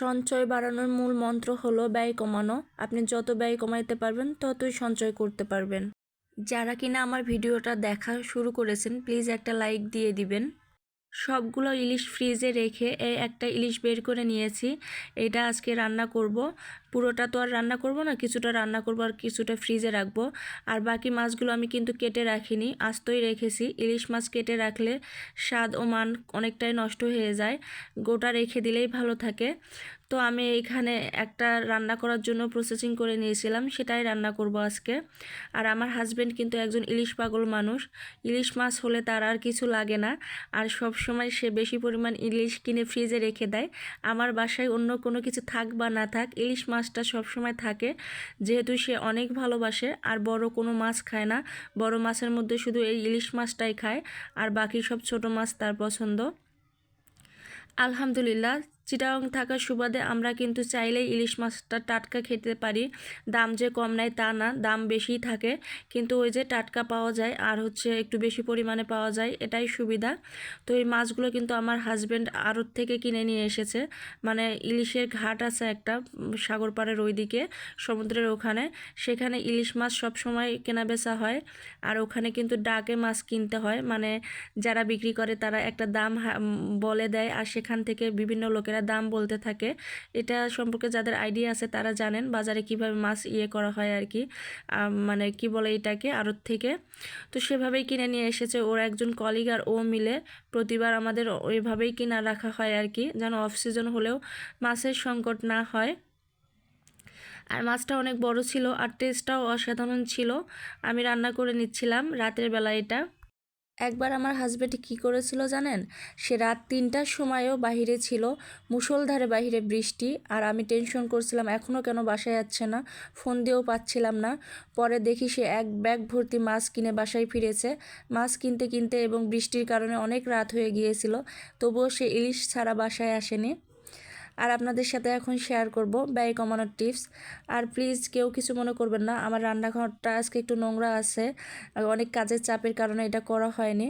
সঞ্চয় বাড়ানোর মূল মন্ত্র হলো ব্যয় কমানো। আপনি যত ব্যয় কমাইতে পারবেন, ততই সঞ্চয় করতে পারবেন। যারা কিনা আমার ভিডিওটা দেখা শুরু করেছেন প্লিজ একটা লাইক দিয়ে দিবেন। সবগুলো ইলিশ ফ্রিজে রেখে এই একটা ইলিশ বের করে নিয়েছি। এটা আজকে রান্না করব। পুরোটা তো আর রান্না করব না, কিছুটা রান্না করব আর কিছুটা ফ্রিজে রাখব। আর বাকি মাছগুলো আমি কিন্তু কেটে রাখিনি, আস্তই রেখেছি। ইলিশ মাছ কেটে রাখলে স্বাদ ও মান অনেকটাই নষ্ট হয়ে যায়, গোটা রেখে দিলেই ভালো থাকে। তো আমি এখানে একটা রান্না করার জন্য প্রসেসিং করে নিয়েছিলাম, সেটাই রান্না করব আজকে। আর আমার হাজব্যান্ড কিন্তু একজন ইলিশ পাগল মানুষ, ইলিশ মাছ হলে তার আর কিছু লাগে না। আর সব সময় সে বেশি পরিমাণ ইলিশ কিনে ফ্রিজে রেখে দেয়। আমার বাসায় অন্য কোনো কিছু থাক বা না থাক, ইলিশ মাছটা সবসময় থাকে। যেহেতু সে অনেক ভালোবাসে, আর বড় কোনো মাছ খায় না। বড় মাছের মধ্যে শুধু এই ইলিশ মাছটাই খায়, আর বাকি সব ছোট মাছ তার পছন্দ। আলহামদুলিল্লাহ চিটাং থাকার সুবাদে আমরা কিন্তু চাইলেই ইলিশ মাছটা টাটকা খেতে পারি। দাম যে কম নেয় তা না, দাম বেশিই থাকে। কিন্তু ওই যে টাটকা পাওয়া যায় আর হচ্ছে একটু বেশি পরিমাণে পাওয়া যায়, এটাই সুবিধা। তো এই মাছগুলো কিন্তু আমার হাজব্যান্ড আড়ত থেকে কিনে নিয়ে এসেছে। মানে ইলিশের ঘাট আছে একটা সাগর পাড়ের ওইদিকে, সমুদ্রের ওখানে। সেখানে ইলিশ মাছ সব সময় কেনা বেচা হয়। আর ওখানে কিন্তু ডাকে মাছ কিনতে হয়। মানে যারা বিক্রি করে তারা একটা দাম বলে দেয়। আর সেখান থেকে বিভিন্ন লোকেরা দাম বলতে থাকে, এটা সম্পর্কে যাদের আইডিয়া আছে তারা জানেন বাজারে কীভাবে মাছ ইয়ে করা হয় আর কি। মানে কি বলে এটাকে, আড়ত থেকে। তো সেভাবেই কিনে নিয়ে এসেছে। ওর একজন কলিগ আর ও মিলে প্রতিবার আমাদের ওইভাবেই কিনা রাখা হয় আর কি, যেন অফ সিজন হলেও মাছের সংকট না হয়। আর মাছটা অনেক বড় ছিল আর টেস্টটাও অসাধারণ ছিল। আমি রান্না করে নিচ্ছিলাম রাতের বেলা এটা। একবার আমার হাজব্যান্ড কি করেছিল জানেন? সে রাত তিনটার সময়ও বাহিরে ছিল মুসলধারে বাহিরে বৃষ্টি, আর আমি টেনশন করছিলাম এখনও কেন বাসায় যাচ্ছে না? ফোন দিয়েও পাচ্ছিলাম না। পরে দেখি সে এক ব্যাগ ভর্তি মাছ কিনে বাসায় ফিরেছে। মাছ কিনতে কিনতে এবং বৃষ্টির কারণে অনেক রাত হয়ে গিয়েছিল, তবুও সে ইলিশ ছাড়া বাসায় আসেনি। আর আপনাদের সাথে এখন শেয়ার করব ব্যয় কমানোর টিপস আর প্লিজ কেউ কিছু মনে করবেন না, আমার রান্নাঘরটা আজকে একটু নোংরা আছে অনেক কাজের চাপের কারণে এটা করা হয়নি।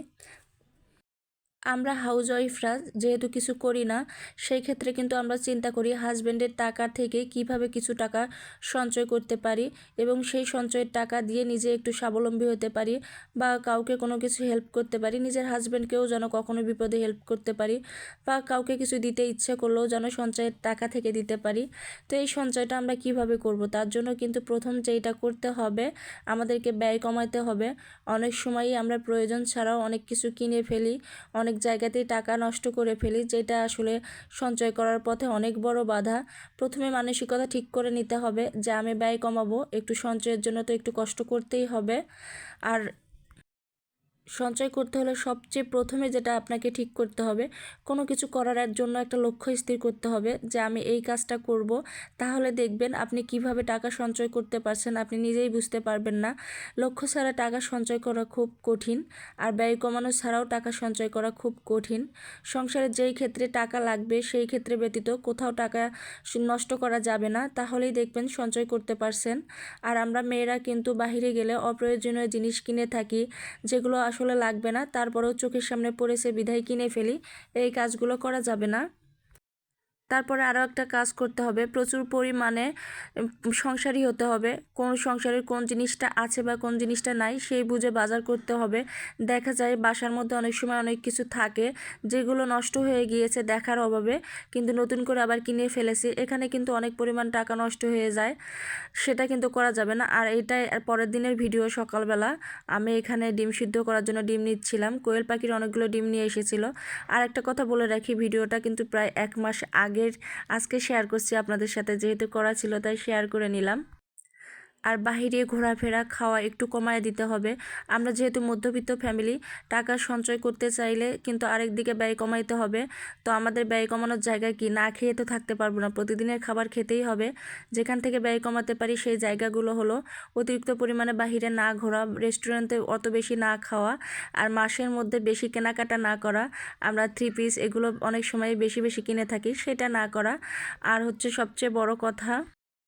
আমরা হাউস ওয়াইফরা যেহেতু কিছু করি না, সেই ক্ষেত্রে কিন্তু আমরা চিন্তা করি হাজব্যান্ডের টাকা থেকে কীভাবে কিছু টাকা সঞ্চয় করতে পারি এবং সেই সঞ্চয়ের টাকা দিয়ে নিজে একটু স্বাবলম্বী হতে পারি বা কাউকে কোনো কিছু হেল্প করতে পারি, নিজের হাজব্যান্ডকেও যেন কখনো বিপদে হেল্প করতে পারি বা কাউকে কিছু দিতে ইচ্ছে করলেও যেন সঞ্চয়ের টাকা থেকে দিতে পারি। তো এই সঞ্চয়টা আমরা কীভাবে করব? তার জন্য কিন্তু প্রথম যেইটা করতে হবে, আমাদেরকে ব্যয় কমাইতে হবে। অনেক সময়ই আমরা প্রয়োজন ছাড়াও অনেক কিছু কিনে ফেলি, অনেক জায়গাতেই টাকা নষ্ট করে ফেলি, যেটা আসলে সঞ্চয় করার পথে অনেক বড় বাধা। প্রথমে মানসিকতা ঠিক করে নিতে হবে যে আমি ব্যয় কমাবো, একটু সঞ্চয়ের জন্য তো একটু কষ্ট করতেই হবে। আর সঞ্চয় করতে হলে সবচেয়ে প্রথমে যেটা আপনাকে ঠিক করতে হবে, কোনো কিছু করার জন্য একটা লক্ষ্য স্থির করতে হবে যে আমি এই কাজটা করব। তাহলে দেখবেন আপনি কীভাবে টাকা সঞ্চয় করতে পারছেন আপনি নিজেই বুঝতে পারবেন না। লক্ষ্য ছাড়া টাকা সঞ্চয় করা খুব কঠিন আর ব্যয় কমানো ছাড়াও টাকা সঞ্চয় করা খুব কঠিন। সংসারে যেই ক্ষেত্রে টাকা লাগবে সেই ক্ষেত্রে ব্যতীত কোথাও টাকা নষ্ট করা যাবে না, তাহলেই দেখবেন সঞ্চয় করতে পারছেন। আর আমরা মেয়েরা কিন্তু বাহিরে গেলে অপ্রয়োজনীয় জিনিস কিনে থাকি, যেগুলো আসলে আসলে লাগবে না। তারপরেও চোখের সামনে পড়েছে বিধায় কিনে ফেলি। এই কাজগুলো করা যাবে না। তারপরে আরও একটা কাজ করতে হবে। প্রচুর পরিমাণে সংসারী হতে হবে। কোন সংসারের কোন জিনিসটা আছে বা কোন জিনিসটা নাই, সেই বুঝে বাজার করতে হবে। দেখা যায় বাসার মধ্যে অনেক সময় অনেক কিছু থাকে, যেগুলো নষ্ট হয়ে গিয়েছে দেখার অভাবে, কিন্তু নতুন করে আবার কিনে ফেলেছি। এখানে কিন্তু অনেক পরিমাণ টাকা নষ্ট হয়ে যায়, সেটা কিন্তু করা যাবে না। আর এটাই পরের দিনের ভিডিও সকালবেলা, আমি এখানে ডিম সিদ্ধ করার জন্য ডিম নিচ্ছিলাম। কোয়েল পাখির অনেকগুলো ডিম নিয়ে এসেছিল। আর একটা কথা বলে রাখি, ভিডিওটা কিন্তু প্রায় এক মাস আগে আগের আজকে শেয়ার করছি আপনাদের সাথে যেহেতু করা ছিল তাই শেয়ার করে নিলাম। আর বাহিরে ঘোরাফেরা, খাওয়া একটু কমায় দিতে হবে। আমরা যেহেতু মধ্যবিত্ত ফ্যামিলি, টাকা সঞ্চয় করতে চাইলে কিন্তু আরেক দিকে ব্যয় কমাইতে হবে। তো আমাদের ব্যয় কমানোর জায়গা কি? না খেয়ে তো থাকতে পারব না। প্রতিদিনের খাবার খেতেই হবে। যেখান থেকে ব্যয় কমাতে পারি সেই জায়গাগুলো হলো অতিরিক্ত পরিমাণে বাহিরে না ঘোরা, রেস্টুরেন্টে অত বেশি না খাওয়া আর মাসের মধ্যে বেশি কেনাকাটা না করা। আমরা থ্রি পিস এগুলো অনেক সময় বেশি বেশি কিনে থাকি, সেটা না করা। আর হচ্ছে সবচেয়ে বড় কথা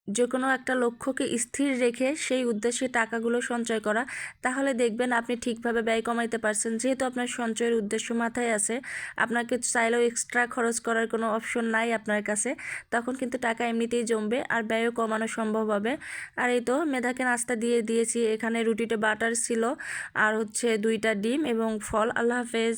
যে কোনো একটা লক্ষ্যকে স্থির রেখে সেই উদ্দেশ্যে টাকাগুলো সঞ্চয় করা, তাহলে দেখবেন আপনি ঠিকভাবে ব্যয় কমাইতে পারছেন। যেহেতু আপনার সঞ্চয়ের উদ্দেশ্য মাথায় আছে, আপনাকে চাইলেও এক্সট্রা খরচ করার কোনো অপশন নাই আপনার কাছে, তখন কিন্তু টাকা এমনিতেই জমবে আর ব্যয়ও কমানো সম্ভব হবে। আর এই তো মেধাকে নাস্তা দিয়ে দিয়েছি, এখানে রুটিটা বাটার ছিল, আর হচ্ছে দুইটা ডিম এবং ফল। আল্লাহ হাফেজ।